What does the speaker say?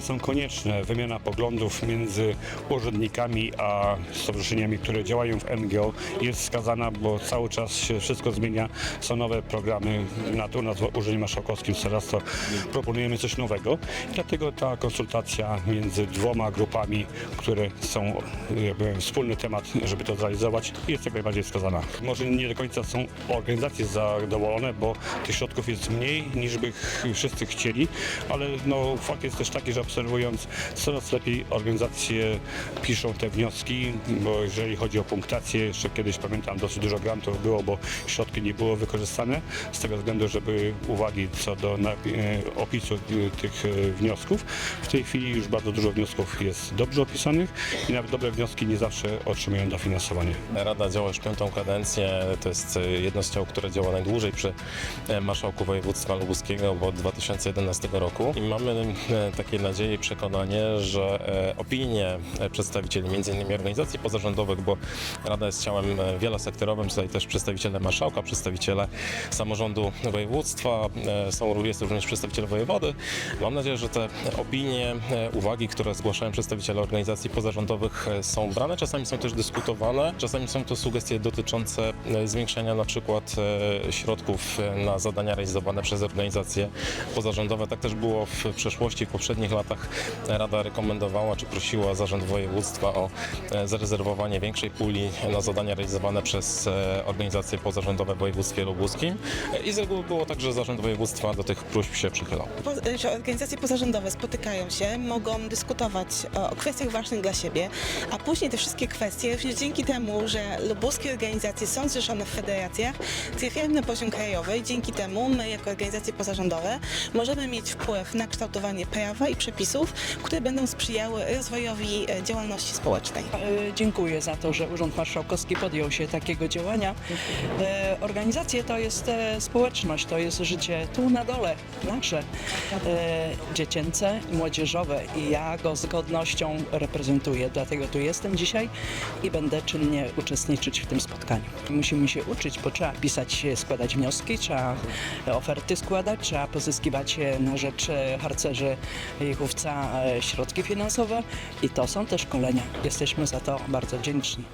są konieczne. Wymiana poglądów między urzędnikami a stowarzyszeniami, które działają w NGO jest wskazana, bo cały czas się wszystko zmienia. Są nowe programy na to, na Urzędzie Marszałkowskim. Coraz to proponujemy coś nowego. Dlatego ta konsultacja między dwoma grupami, które są jakby wspólny temat, żeby to zrealizować, jest jak najbardziej wskazana. Może nie do końca są organizacje zadowolone, bo tych środków jest mniej niż by wszyscy chcieli, ale no, fakt jest też taki, że obserwując coraz lepiej organizacje piszą te wnioski, bo jeżeli chodzi o punktację, jeszcze kiedyś pamiętam dosyć dużo grantów było, bo środki nie było wykorzystane z tego względu, żeby uwagi co do e, opisu e, tych e, wniosków. W tej chwili już bardzo dużo wniosków jest dobrze opisanych i nawet dobre wnioski nie zawsze otrzymują dofinansowanie. Rada działa już piątą kadencję. To jest jedno z ciał, które działa najdłużej przy Marszałku Województwa Lubuskiego, od 2011 roku. I mamy takie nadzieje i przekonanie, że e, opinie e, przedstawicieli m.in. organizacji pozarządowych, bo Rada jest ciałem e, wielosektorowym, tutaj też przedstawiciele Marszałka, przedstawiciele samorządu województwa, są, jest również przedstawiciel wojewody. Mam nadzieję, że te opinie, uwagi, które zgłaszają przedstawiciele organizacji pozarządowych są brane, czasami są też dyskutowane, czasami są to sugestie dotyczące zwiększenia na przykład środków na zadania realizowane przez organizacje pozarządowe. Tak też było w przeszłości, poprzednich latach Rada rekomendowała czy prosiła Zarząd Województwa o e, zarezerwowanie większej puli na zadania realizowane przez e, organizacje pozarządowe w województwie lubuskim E, i z reguły było tak, że Zarząd Województwa do tych próśb się przychylał. Że organizacje pozarządowe spotykają się, mogą dyskutować o, kwestiach ważnych dla siebie, a później te wszystkie kwestie, również dzięki temu, że lubuskie organizacje są zrzeszone w federacjach, trafiają na poziom krajowy i dzięki temu my, jako organizacje pozarządowe, możemy mieć wpływ na kształtowanie prawa i przepisów, które będą sprzyjały rozwojowi e, działalności społecznej. E, Dziękuję za to, że Urząd Marszałkowski podjął się takiego działania. E, Organizacje to jest społeczność, to jest życie tu na dole, nasze, dziecięce i młodzieżowe i ja go z godnością reprezentuję, dlatego tu jestem dzisiaj i będę czynnie uczestniczyć w tym spotkaniu. Musimy się uczyć, bo trzeba pisać, składać wnioski, trzeba oferty składać, trzeba pozyskiwać na rzecz harcerzy Jechówca e, środki finansowe i to są te szkolenia. Jesteśmy za to bardzo wdzięczni.